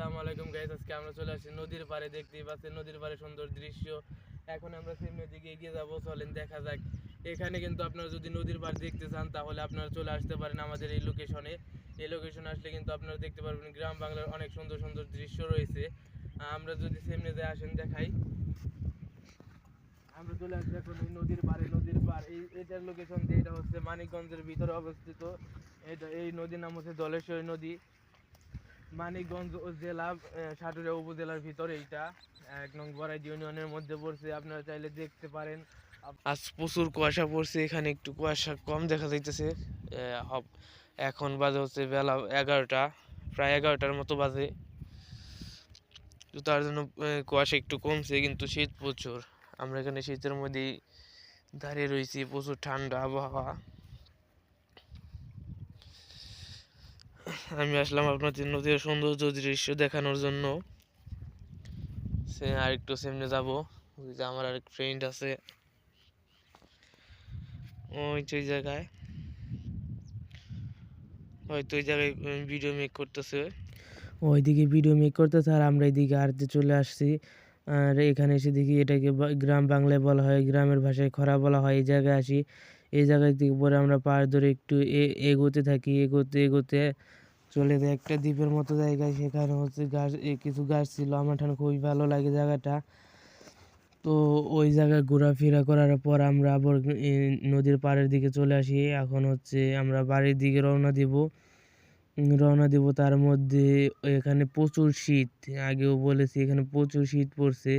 আসসালামু আলাইকুম গাইস আজকে আমরা চলে আসছি নদীর পাড়ে, দেখতেই পাচ্ছেন নদীর পাড়ে সুন্দর দৃশ্য। এখন আমরা সামনের দিকে এগিয়ে যাব, চলেন দেখা যাক। এখানে কিন্তু আপনারা যদি নদীর পাড় দেখতে চান, তাহলে আপনারা চলে আসতে পারেন আমাদের এই লোকেশনে এই লোকেশনে আসলে কিন্তু আপনারা দেখতে পারবেন গ্রাম বাংলার অনেক সুন্দর সুন্দর দৃশ্য রয়েছে। আমরা যদি সামনে যাই, আসেন দেখাই। আমরা চলে আসছি এখন এই নদীর পাড়ে, নদীর পাড়। এই এটার লোকেশন এটা হচ্ছে মানিকগঞ্জের ভিতরে অবস্থিত। এটা এই নদীর নাম হচ্ছে দলেশ্বরী নদী। মানিকগঞ্জ জেলা সাটুরিয়া উপজেলার ভিতরে এইটা। এক নং বড়াইদি ইউনিয়নের মধ্যে পড়ছে, আপনারা চাইলে দেখতে পারেন। আজ প্রচুর কুয়াশা পড়ছে, এখানে একটু কুয়াশা কম দেখা যাইতেছে। এখন বাজে হচ্ছে বেলা এগারোটা, প্রায় এগারোটার মতো বাজে। তো তার জন্য কুয়াশা একটু কমছে, কিন্তু শীত প্রচুর। আমরা এখানে শীতের মধ্যেই দাঁড়িয়ে রয়েছি প্রচুর ঠান্ডা আবহাওয়া। আমি আসলাম আপনাদের নদীর সৌন্দর্য দৃশ্য দেখানোর জন্য। সে আর একটু সামনে যাব। আমার আরেক ফ্রেন্ড আছে। ওই যে জায়গায়। হয়তো ওই জায়গায় ভিডিও মেক করতেছে। ওইদিকে ভিডিও মেক করতেছে আর আমরা এদিকে আরতে চলে আসছি, আর এখানে এসে দেখি এটাকে গ্রাম বাংলায় বলা হয়, গ্রামের ভাষায় খরা বলা হয়, এই জায়গায় আসি। এই জায়গায় থেকে পরে আমরা পাহাড় ধরে একটু এগোতে থাকি। এগোতে এগোতে চলে যায় একটা দ্বীপের মতো জায়গায়। সেখানে হচ্ছে গাছ কিছু গাছ ছিল। আমার ঠান খুবই ভালো লাগে জায়গাটা। তো ওই জায়গায় ঘোরাফেরা করার পর আমরা আবার নদীর পাড়ের দিকে চলে আসি। এখন হচ্ছে আমরা বাড়ির দিকে রওনা দিব। রওনা দিব তার মধ্যে এখানে প্রচুর শীত। আগেও বলেছি এখানে প্রচুর শীত পড়ছে।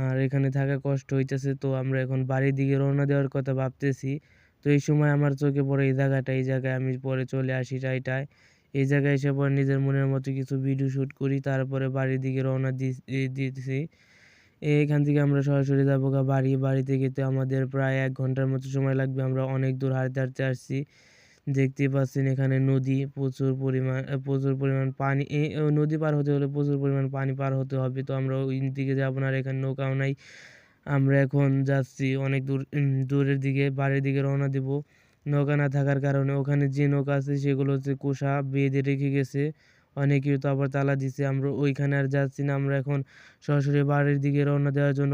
আর এখানে থাকা কষ্ট হইতেছে। তো আমরা এখন বাড়ির দিকে রওনা দেওয়ার কথা ভাবতেছি। তো এই সময় আমার চোখে পড়ে এই জায়গাটা। এই জায়গায় আমি পরে চলে আসি টাইটায় এই জায়গায় এসে পরে নিজের মনের মতো কিছু ভিডিও শ্যুট করি, তারপরে বাড়ির দিকে রওনা দি- দি- দিতেছি। এখান থেকে আমরা সরাসরি যাব গা বাড়ি। বাড়ি থেকে তো আমাদের প্রায় এক ঘণ্টার মতো সময় লাগবে, আমরা অনেক দূর হাঁটতে হাঁটতে আসছি। দেখতেই পাচ্ছেন এখানে নদী, প্রচুর পরিমাণ প্রচুর পরিমাণ পানি। নদী পার হতে হলে প্রচুর পরিমাণ পানি পার হতে হবে, তো আমরা ওই দিকে যাব না আর এখানে নৌকাও নাই। আমরা এখন যাচ্ছি অনেক দূর দূরের দিকে, বাড়ির দিকে রওনা দিব। নৌকা না থাকার কারণে ওখানে যে নৌকা আছে সেগুলো হচ্ছে কোষা বেঁধে রেখে গেছে। অনেকেই তো আবার তালা দিছে। আমরা ওইখানে আর যাচ্ছি না। আমরা এখন সরাসরি বাড়ির দিকে রওনা দেওয়ার জন্য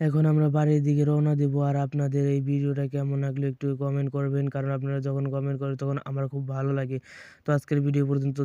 এখন আমরা বাড়ির দিকে রওনা দেব। আর আপনাদের এই ভিডিওটা কেমন লাগল একটু কমেন্ট করবেন। কারণ আপনারা যখন কমেন্ট করেন তখন আমার খুব ভালো লাগে। তো আজকের ভিডিও পর্যন্ত